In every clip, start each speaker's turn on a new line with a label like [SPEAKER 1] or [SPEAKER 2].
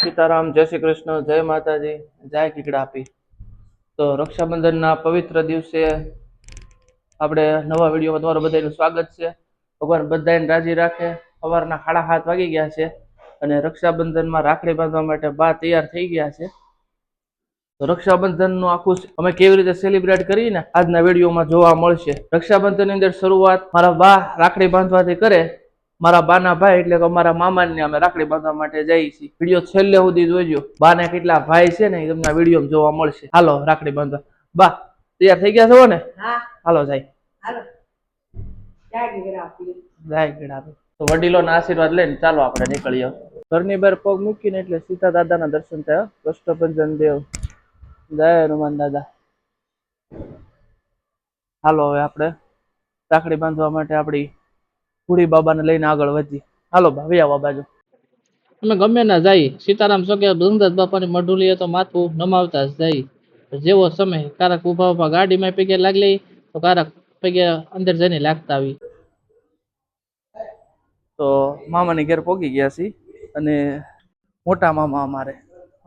[SPEAKER 1] સીતારામ, જય શ્રી કૃષ્ણ, જય માતાજી, જય કીકડા આપી તો રક્ષાબંધનના પવિત્ર દિવસે આપણે નવા વિડીયોમાં તમારું બધાનું સ્વાગત છે. ભગવાન બધાને રાજી રાખે. સવારના ખાડા હાથ વાગી ગયા છે અને રક્ષાબંધનમાં રાખડી બાંધવા માટે બા તૈયાર થઈ ગયા છે. તો રક્ષાબંધનનું આખું અમે કેવી રીતે સેલિબ્રેટ કરીને આજના વિડીયોમાં જોવા મળશે? રક્ષાબંધનની અંદર શરૂઆત મારા બા રાખડી બાંધવાથી કરે મારા બાના ભાઈ એટલે કે અમારા મામાને અમે રાખડી બાંધવા માટે જઈએ છીએ. વીડિયો છેલ્લે સુધી જોજો. બાને કેટલા ભાઈ છે ને તમને વીડિયો જોવા મળશે. હાલો રાખડી બાંધવા. બા તૈયાર થઈ ગયા છો ને? હાલો જાય.
[SPEAKER 2] જાય ઘેર આપીએ.
[SPEAKER 1] જાય ગેડા તો વડીલોના આશીર્વાદ લઈને ચાલો આપણે નીકળીએ. ઘરની બહાર પગ મૂકીને એટલે સીતા દાદાના દર્શન થયા કષ્ટભંજન દેવ. જય હનુમાન દાદા. હાલો હવે આપણે રાખડી બાંધવા માટે આપણી ભૂડી બાબાને લઈને આગળ વધી. હાલો બા વ્યાવા બાજુ. અમે ગમે ના જાય. સીતારામ સોકે બૃંદાસ બાપાની મઢુલીએ તો માથું નમાવતા જ જાય. જેવો સમય કારક ઊભા ઊભા ગાડીમાં પગે લાગલી તો કારક પગે અંદર જઈને લાગતા આવી. તો મામાની ઘેર પોગી ગયા છીએ અને મોટા મામા અમારે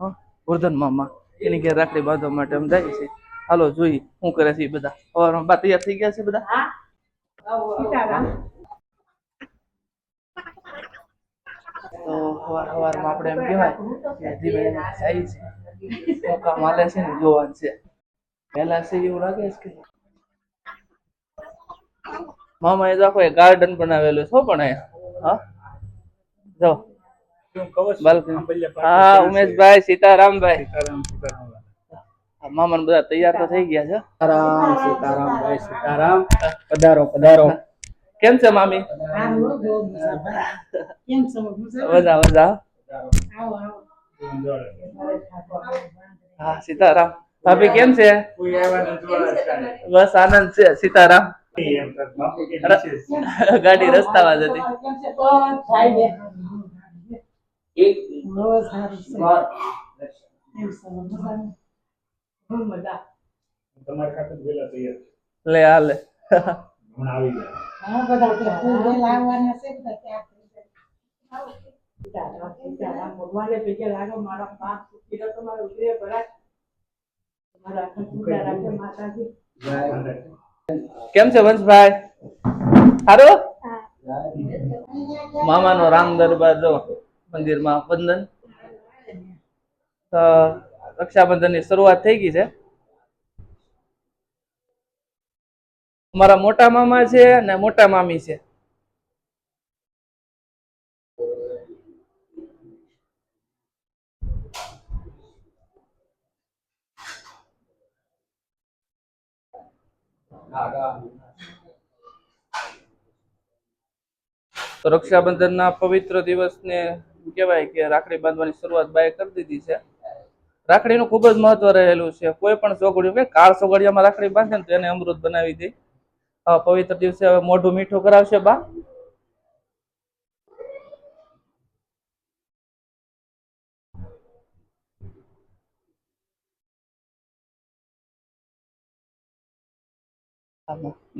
[SPEAKER 1] હં વર્ધન મામા એની ઘેર રાખડી બાંધવા માટે અમે જાય છે. હાલો જોઈ શું કરે છે બધા. સવારમાં બા તૈયાર થઈ ગયા છે બધા
[SPEAKER 2] હા સીતારામ
[SPEAKER 1] તો સવાર સવારમાં આપણે એમ કહેવાય કે ધીમે ધીમે જાય છે. મોકા માલે છે ને જોવાનું છે. પહેલા છે એવું લાગે છે કે મામા એ આખો ગાર્ડન બનાવેલું છે પણ અહીંયા. હા? જો હા ઉમેશભાઈ સીતારામભાઈ. મામા મામાને બધા તૈયાર તો થઈ ગયા છે.
[SPEAKER 3] સીતારામ સીતારામ. પધારો પધારો.
[SPEAKER 1] કેમ છે મામી?
[SPEAKER 2] મજા મજા
[SPEAKER 1] હા સીતારામ. ભાભી કેમ છે? બસ આનંદ છે સીતારામ. ગાડી રસ્તામાં જ હતી.
[SPEAKER 2] કેમ છે તો થાય બે બહુ સારું છે. કેમ છો? મજામાં? બહુ મજા
[SPEAKER 3] તમારે ખાતે વેલા તૈયાર
[SPEAKER 1] લે.
[SPEAKER 3] હમણાં આવી
[SPEAKER 2] હા બધા લાવવાના છે બધા ત્યાં ભગવાને લાગો મારા સુખી આખા રાખે માતાજી.
[SPEAKER 1] કેમ છે વંશભાઈ? સારું મામાનો રામ દરબાર જો મંદિરમાં વંદન. તો રક્ષાબંધનની શરૂઆત થઈ ગઈ છે. અમારા મોટા મામા છે ને મોટા મામી છે. તો રક્ષાબંધનના પવિત્ર દિવસને કહેવાય કે રાખડી બાંધવાની શરૂઆત બાએ કરી દીધી છે. રાખડીનું ખૂબ જ મહત્વ રહેલું છે. કોઈ પણ ચોઘડિયું કે કાળ સોગડિયામાં રાખડી બાંધે ને તો એને અમૃત બનાવી દે. પવિત્ર દિવસે હવે મોઢું મીઠું કરાવશે બા.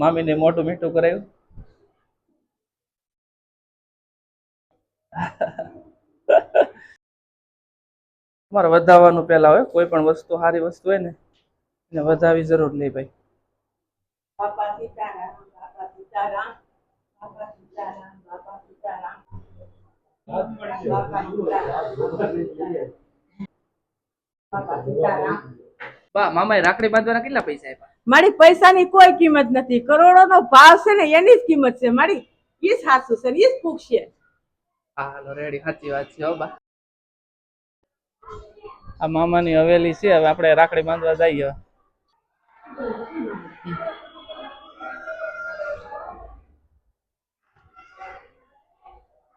[SPEAKER 1] મામીને મોઢું મીઠું કરાયું. તમારે વધાવવાનું પહેલા હોય, કોઈ પણ વસ્તુ, સારી વસ્તુ હોય ને, એને વધાવી જરૂર નહીં ભાઈ.
[SPEAKER 2] સીતારામ બાપા સીતારામ બાપા સીતારામ. બાપા સીતારામ બાપા સીતારામ.
[SPEAKER 1] બા મામાએ રાખડી બાંધવાના કેટલા પૈસા આપ્યા?
[SPEAKER 2] મારી પૈસાની કોઈ કિંમત નથી. કરોડો નો ભાવ છે ને એની જ કિંમત છે. મારી એ જ સાચું છે ઈ જ પૂછશે
[SPEAKER 1] હા હાલો રેડી સાચી વાત છે હો બા. આ મામાની હવેલી છે હવે આપણે રાખડી બાંધવા જઈએ.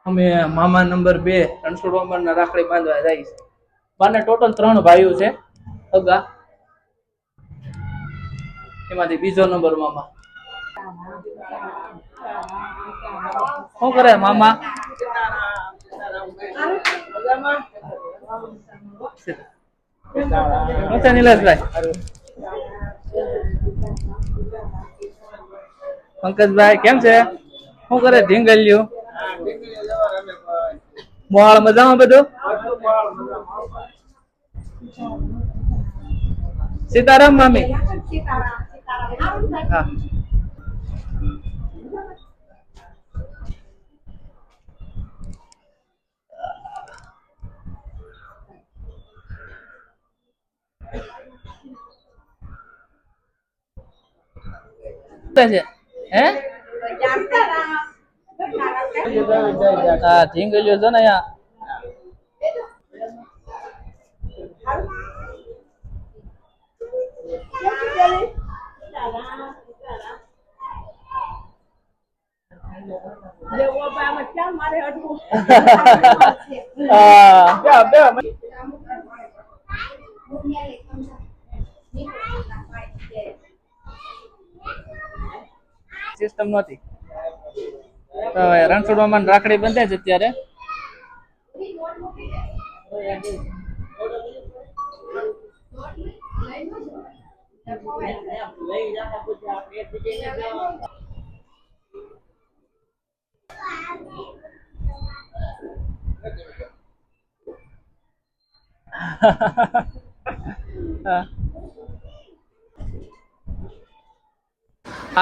[SPEAKER 1] અમે મામા નંબર બે રણછોડ મામાના રાખડી બાંધવા જાય છે. બાને ટોટલ ત્રણ ભાઈઓ છે. અગા. એમાંથી બીજો નંબર મામા. શું કરે મામા? નીલેશભાઈ પંકજભાઈ, કેમ છે? શું કરે? ઢીંગલ્યું? મોહાળ મજામાં બધું સીતારામ મામી
[SPEAKER 2] સીતારામ સીતારામ
[SPEAKER 1] હા શું છે હે
[SPEAKER 2] સીતારામ
[SPEAKER 1] હા ઢીંગલીઓ છે ને અહીંયા હા બે બે સિસ્ટમ નહોતી તો હવે રણછોડવામાં રાખડી બંધે છે અત્યારે.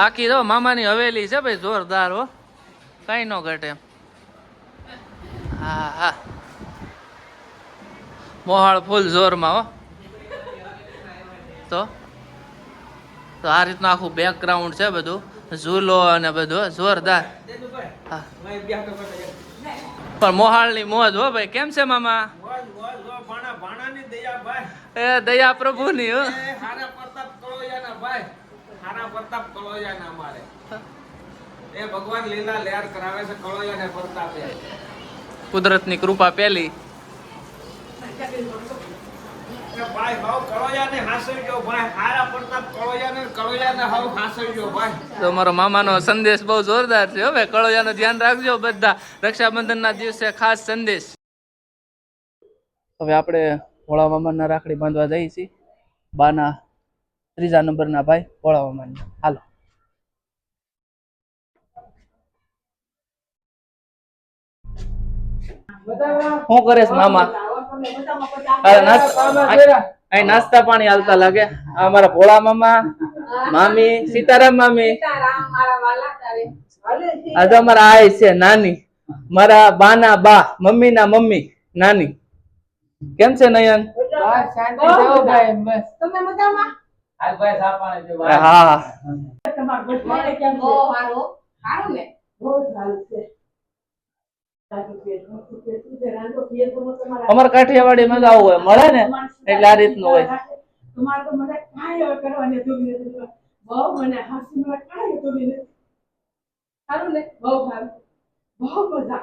[SPEAKER 1] આખી તો મામાની હવેલી છે ભાઈ, જોરદાર હો કઈ ન ઘટે. હા હા. મોહાળ ફૂલ જોરમાં, હો. તો? તો આ રીતનું આખું બેકગ્રાઉન્ડ છે બધું. ઝૂલો અને બધું જોરદાર. પણ મોહાળની મોજ, હો, ભાઈ. કેમ છે, મામા? એ દયા પ્રભુની, હો.
[SPEAKER 4] પ્રતાપ કળોયાના ભાઈ. પ્રતાપ કળોયાના અમારે એ ભગવાન લીલા લહેર કરાવે છે કળોયાને પ્રતાપે
[SPEAKER 1] કુદરતની કૃપા પેલી.
[SPEAKER 4] ભાઈ ભાવ કળોયાને હાંસળજો ભાઈ હારા પ્રતાપ કળોયાને કળોયાને હાવ હાંસળજો ભાઈ.
[SPEAKER 1] તો મારો મામાનો સંદેશ બહુ જોરદાર છે હવે કળોયાનું ધ્યાન રાખજો બધા. રક્ષાબંધનના દિવસે ખાસ સંદેશ. હવે આપણે ભોળા મામાના રાખડી બાંધવા જઈએ છીએ. બાના ત્રીજા નંબરના ભાઈ ભોળા મામાના. હાલો. શું કરે છે મામા? અરે નાસ્તા અહીં નાસ્તા પાણી હાલતા લાગે. આ અમારા ભોળા મામા મામી સીતારામ મામી. આ તો અમારા આય છે નાની. મારા બાના બા મમ્મી ના મમ્મી નાની. કેમ છે નયન? હા
[SPEAKER 2] ને?
[SPEAKER 1] અમારે કાઠિયાવાડીમાં આવું હોય મળે ને? એટલે આ રીતનું હોય.
[SPEAKER 2] તમારે તો મને કાંઈ હવે કરવાની જરૂર નથી. બહુ મને હાસી મને કાંઈ જરૂર નથી. સારું ને? બહુ સારું. બહુ મજા.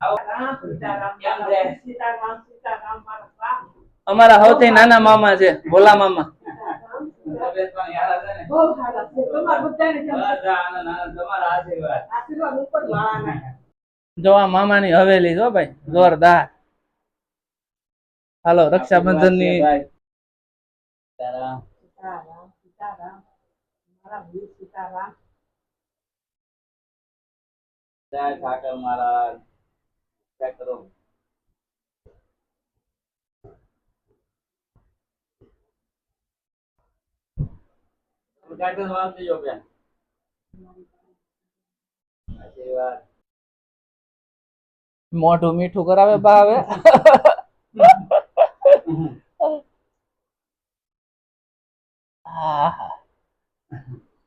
[SPEAKER 2] રામ સીતારામ સીતારામ સીતારામ મારા બાપ
[SPEAKER 1] અમારા સૌથી નાના મામા છે ભોલા મામા.
[SPEAKER 2] તમારા આશીર્વાદ. આશીર્વાદ ઉપર
[SPEAKER 1] જો આ મામાની હવેલી જો ભાઈ જોરદાર. હાલો રક્ષાબંધનની
[SPEAKER 2] સીતારામ.
[SPEAKER 1] મોઢું મીઠું કરાવે બા હવે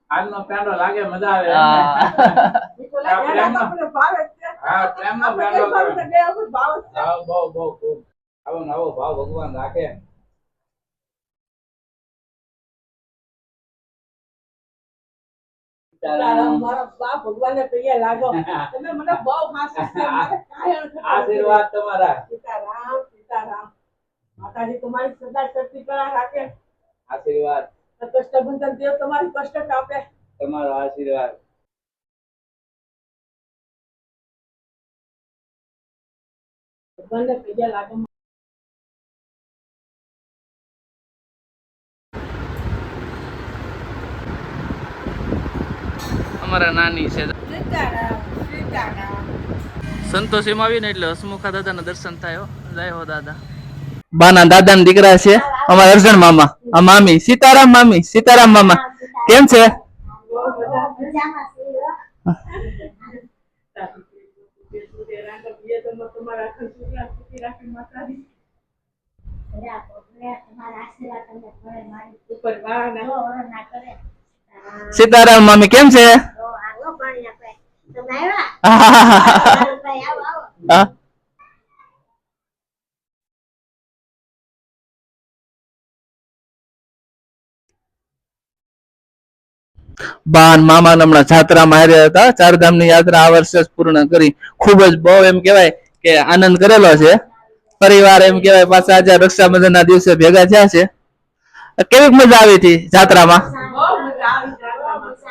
[SPEAKER 3] આજનો પેંડો લાગે મજા આવે.
[SPEAKER 1] આ.
[SPEAKER 2] ભાવ
[SPEAKER 3] ભગવાન
[SPEAKER 2] ને
[SPEAKER 3] આશીર્વાદ તમારા.
[SPEAKER 2] સીતારામ સીતારામ. માતાજી તમારી સદા શક્તિ કળા રાખે.
[SPEAKER 3] આશીર્વાદ.
[SPEAKER 2] કષ્ટબંધન દેવ તમારી કષ્ટ કાપે.
[SPEAKER 3] તમારો આશીર્વાદ.
[SPEAKER 2] ભગવાનને પ્રિય લાગો.
[SPEAKER 1] અમારા નાની છે.
[SPEAKER 2] સંતોષ
[SPEAKER 1] એમ આવીને એટલે હસમુખા દાદાના દર્શન થાય જય હો દાદા. બાના દાદાના દીકરા છે. અમારા અર્જણ મામા. આ મામી. સીતારામ મામી. સીતારામ મામા. કેમ છે?
[SPEAKER 2] તમારા આખા છોકરા સુખી રાખી માતાજી ઉપર વાળા
[SPEAKER 1] સીતારામ મામી કેમ છે? હા બાન મામા હમણાં જાત્રામાં આવ્યા હતા. ચારધામની યાત્રા આ વર્ષે પૂર્ણ કરી. ખૂબ જ બહુ એમ કહેવાય કે આનંદ કરેલો છે. પરિવાર એમ કહેવાય પાછા આજે રક્ષાબંધન ના દિવસે ભેગા થયા છે. કેવી મજા આવી હતી જાત્રામાં
[SPEAKER 2] બહુ મજા આવી જાત્રામાં.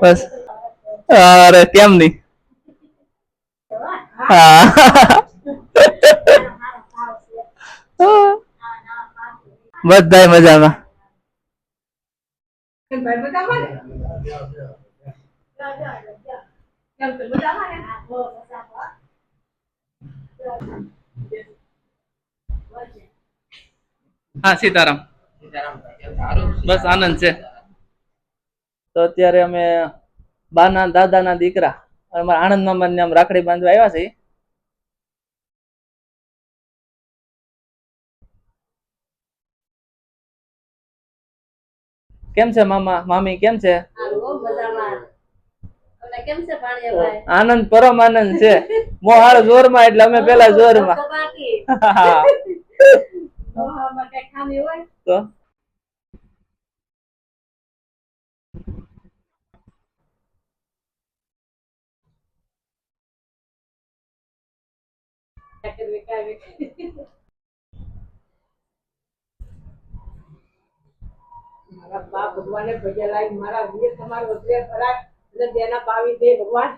[SPEAKER 1] બસ અરે કેમ નહીં હા બધાય મજામાં
[SPEAKER 2] કેમ ભાઈ મજામાં ને? કેમ તો મજામાં
[SPEAKER 1] હા સીતારામ. બસ આનંદ છે. તો અત્યારે અમે બાના દાદાના દીકરા અમારા આનંદ મામા ને આમ રાખડી બાંધવા આવ્યા છે કેમ છે મામા? મામી કેમ છે? આનંદ પરમ આનંદ છે. મોહાળ જોરમાં એટલે અમે પેલા જોરમાં. તો
[SPEAKER 2] મારા બાપ ભગવાને ભજ્યા લાવી મારા વીર તમારો ઉદ્રેક કરાય અને તેના પાવી દે ભગવાન.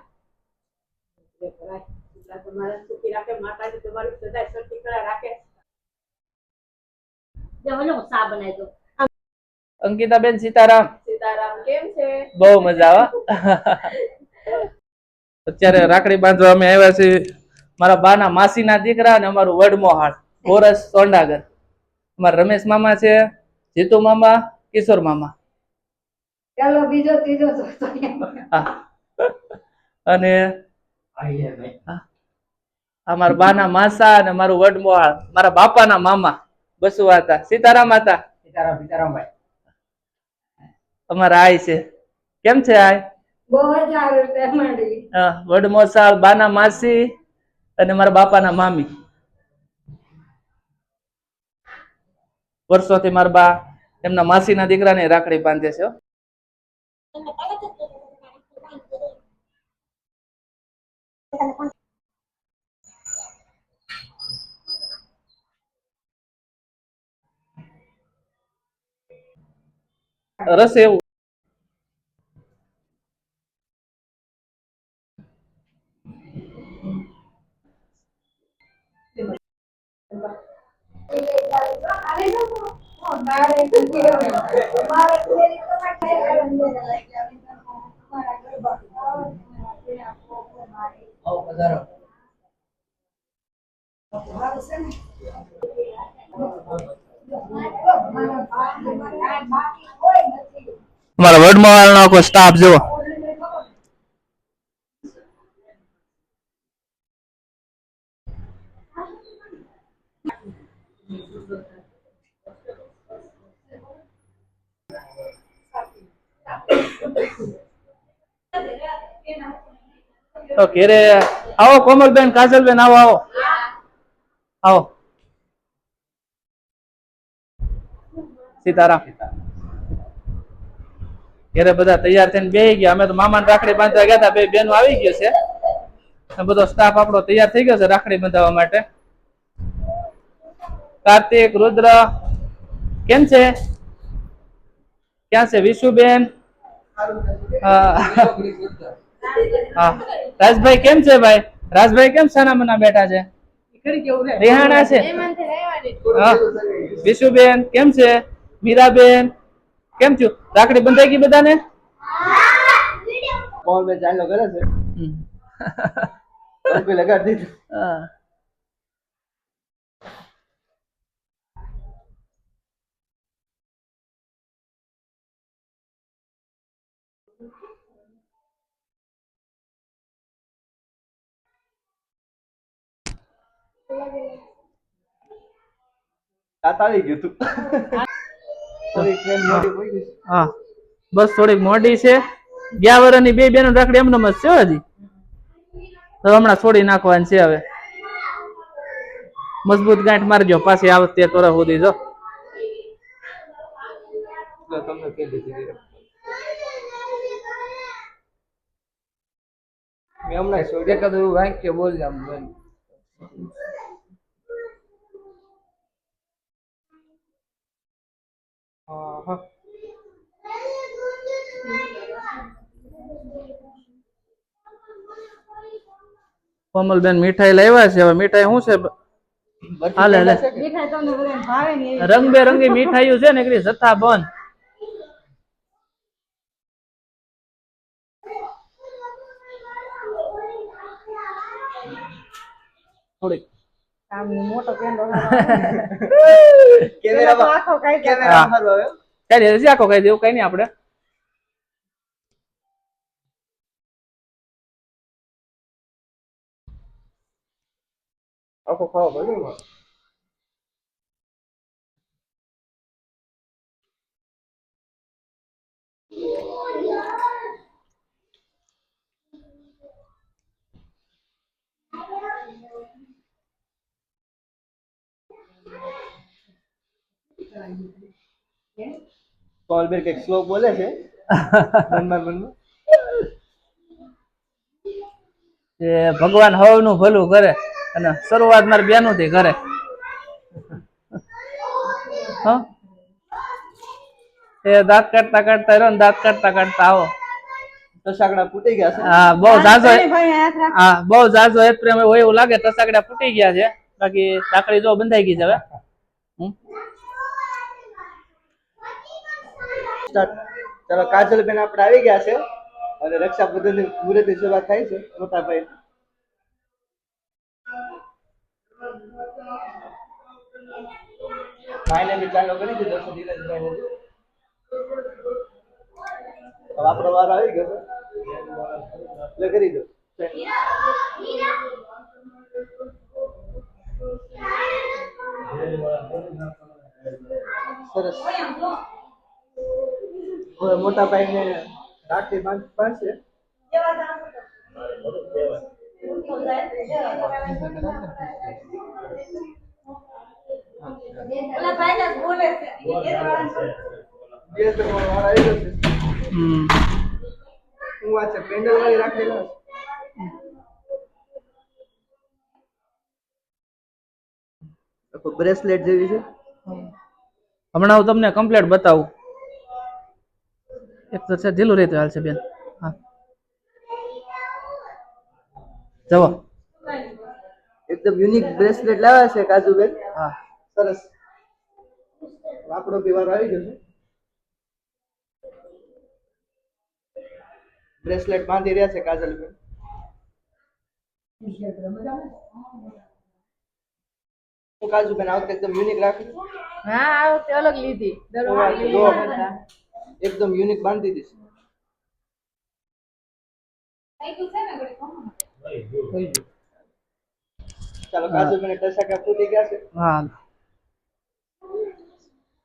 [SPEAKER 2] ઉદ્રેક કરાય. એટલા તમારા સુખી રાખે માતાજી તમારી સદાય સતી કળા રાખે.
[SPEAKER 5] જો સા બનાવી દઉં.
[SPEAKER 1] અંકિતાબેન સીતારામ.
[SPEAKER 2] સીતારામ કેમ છે?
[SPEAKER 1] બહુ મજા આવે. અત્યારે રાખડી બાંધવા અમે આવ્યા છીએ. મારા બાના માસીના દીકરા અને અમારું વડમોહાળ બોરસ સોંડાગર. અમારા રમેશ મામા છે જીતુ મામા કિશોર મામા.
[SPEAKER 2] ચાલો બીજો ત્રીજો ચોથો
[SPEAKER 1] અને અમારા બાના માસા અને મારું વડમોહાળ મારા બાપાના મામા બસુ હતા. સીતારામ હતા.
[SPEAKER 3] સીતારામ સીતારામભાઈ.
[SPEAKER 1] અમારા આય છે. કેમ છે આય
[SPEAKER 2] બહુ સારું છે માંડી
[SPEAKER 1] હા, વડમોસાળ બાના માસી અને મારા બાપાના મામી. વર્ષોથી મારા બા એમના માસીના દીકરાને રાખડી બાંધે છે હો. રસ એવું વર્ડ વડમાવાળનો આખો સ્ટાફ જુઓ તો ઘેરે આવો, કોમલબેન, કાજલબેન, આવો આવો. આવો. સીતારામ. ઘેરે બધા તૈયાર થઈને બે ગયા. અમે તો મામાને રાખડી બાંધવા ગયા હતા. બે બેનો આવી ગયો છે. બધો સ્ટાફ આપણો તૈયાર થઈ ગયો છે રાખડી બાંધવા માટે. કાર્તિક રુદ્ર કેમ છે? ક્યાં છે? વિશુબેન? હા. હા. રાજભાઈ કેમ છે ભાઈ? રાજભાઈ કેમ સાના મના બેઠા છે? રેહાણા છે. વિશુબેન કેમ છે? મીરાબેન? કેમ થયું? રાખડી બંધાઈ ગઈ બધાને?
[SPEAKER 3] કોણ બે ચાલો કરે છે.
[SPEAKER 1] હમ.
[SPEAKER 3] કોઈ લગાડી દીધું?
[SPEAKER 1] હા.
[SPEAKER 3] તાત આવી ગયું
[SPEAKER 1] હા. બસ થોડીક મોડી છે. ગયા વર્ષની બે બેનો રાખડી એમને જ છે હજી. તો હમણાં છોડી નાખવાની છે હવે. મજબૂત ગાંઠ મારજો, પાછી આ વખતે તોરા સુધી જો.
[SPEAKER 3] તો મેં હમણાં સોજે કદું વાક્ય બોલ હા હા
[SPEAKER 1] કોમલબેન મીઠાઈ લાવ્યા છે. હવે મીઠાઈ શું છે? હાલે રંગબેરંગી મીઠાઈઓ છે ને એકડી જથ્થા બંધ.
[SPEAKER 2] મોટો પેંડો
[SPEAKER 3] કેમેરામાં
[SPEAKER 2] આખો કાઢી દે.
[SPEAKER 3] કેમેરામાં સારું આવે
[SPEAKER 1] કઈ દે આખો કઈ દેવું કઈ નહીં આપણે
[SPEAKER 3] આખો ખાવા પડે ને કોલબેર કંઈક શ્લોક બોલે છે? મનમાં મનમાં.
[SPEAKER 1] એ ભગવાન હવનું ભલું કરે અને શરૂઆત મારે બેનું થી કરે? એ દાંત કાઢતા કાઢતા રહ્યો ને દાંત કાઢતા કાઢતા આવો.
[SPEAKER 3] તસાકડા ફૂટી ગયા છે.
[SPEAKER 1] હા બહુ
[SPEAKER 2] જાજો.
[SPEAKER 1] હા બહુ ઝાઝો એક પ્રેમ હોય એવું લાગે તસાકડા ફૂટી ગયા છે. બાકી લાકડી જો બંધાઈ ગઈ છે હવે. હમ?
[SPEAKER 3] સ્ટાર્ટ કાજલ બેન આપણે આવી ગયા છે અને રક્ષાબંધન મુહૂર્તની શરૂઆત થાય છે. મોટા ભાઈ ભાઈને કરી દીધો આપણો વાર આવી ગયો કરી દો. સરસ. હવે મોટા ભાઈને રાખડી બાંધ બાંધશે હું વાત છે પેન્ડલ વાળી રાખડી લાવ બ્રેસલેટ જેવી છે.
[SPEAKER 1] હમણાં હું તમને કમ્પ્લેટ બતાવું. એક તો છે ઢીલું રહેતું હાલશે બેન હા જવો
[SPEAKER 3] એકદમ યુનિક બ્રેસલેટ લાવ્યા છે કાજુબેન
[SPEAKER 1] હા
[SPEAKER 3] સરસ આપણો બી વાર આવી ગયો છે બ્રેસલેટ બાંધી રહ્યા છે કાજલબેન હું કાજુબેન આ વખતે એકદમ યુનિક રાખી
[SPEAKER 2] હા આ વખતે અલગ લીધી દર
[SPEAKER 3] એકદમ યુનિક બાંધી દીધી ચાલો કાજુબેન ટસાકા ફૂટી ગયા છે.
[SPEAKER 1] હા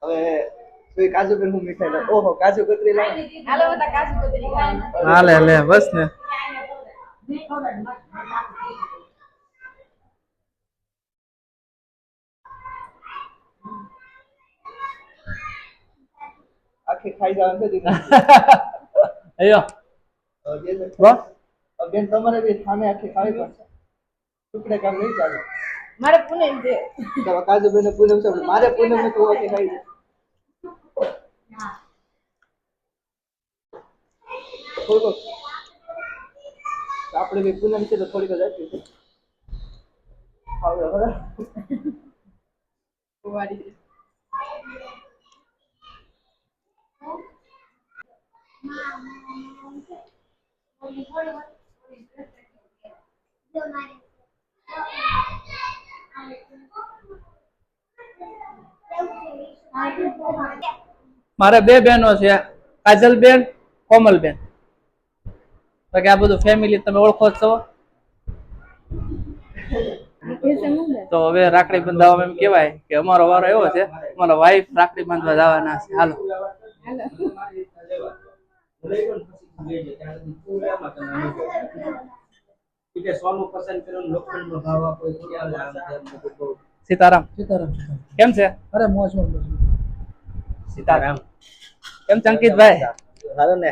[SPEAKER 3] હવે કોઈ કાજુબેન હું મીઠાઈ લઉં. ઓહો કાજુ કતરી લાવ.
[SPEAKER 2] હાલો બધા કાજુ કતરી.
[SPEAKER 1] હાલે લે બસ ને.
[SPEAKER 3] આખી ખાઈ જવાનું છે દીદી
[SPEAKER 1] બસ
[SPEAKER 3] બેન તમારે બી સામે આખી ખાવી પડશે. ટુકડે કામ નહીં ચાલે.
[SPEAKER 2] મારે પૂનમ છે.
[SPEAKER 3] ચાલો કાજુબેન ને પૂનમ છે મારે પૂનમ ને તો આખી ખાઈ થોડુંક. આપણે બી પૂનમ છે તો થોડીક જ આપી છે ખાવ હવે
[SPEAKER 1] મારે બે બહેનો છે, કાજલબેન, કોમલબેન. બાકી આ બધું ફેમિલી તમે ઓળખો છો. તો હવે રાખડી બંધાવવામાં એમ કહેવાય કે અમારો વારો એવો છે, અમારા વાઈફ રાખડી બાંધવા જવાના છે. હાલો. સીતારામ. કેમ છે?
[SPEAKER 3] અરે
[SPEAKER 1] સીતારામ. કેમ છે
[SPEAKER 3] સારું ને.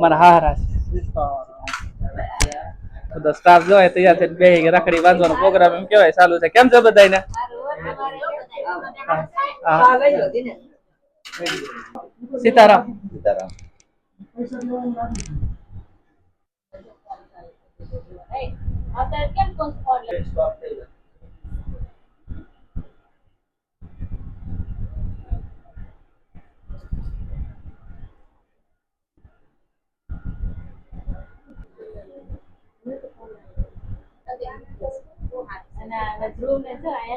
[SPEAKER 1] મારા હારા છે. બધો સ્ટાફ જોય તૈયાર થઈને બે રાખડી બાંધવાનો પ્રોગ્રામ એમ કેવાય ચાલુ છે. કેમ છે બધાને હા. સીતારામ.
[SPEAKER 5] લે અને આ ધ્રુવ ને જો આ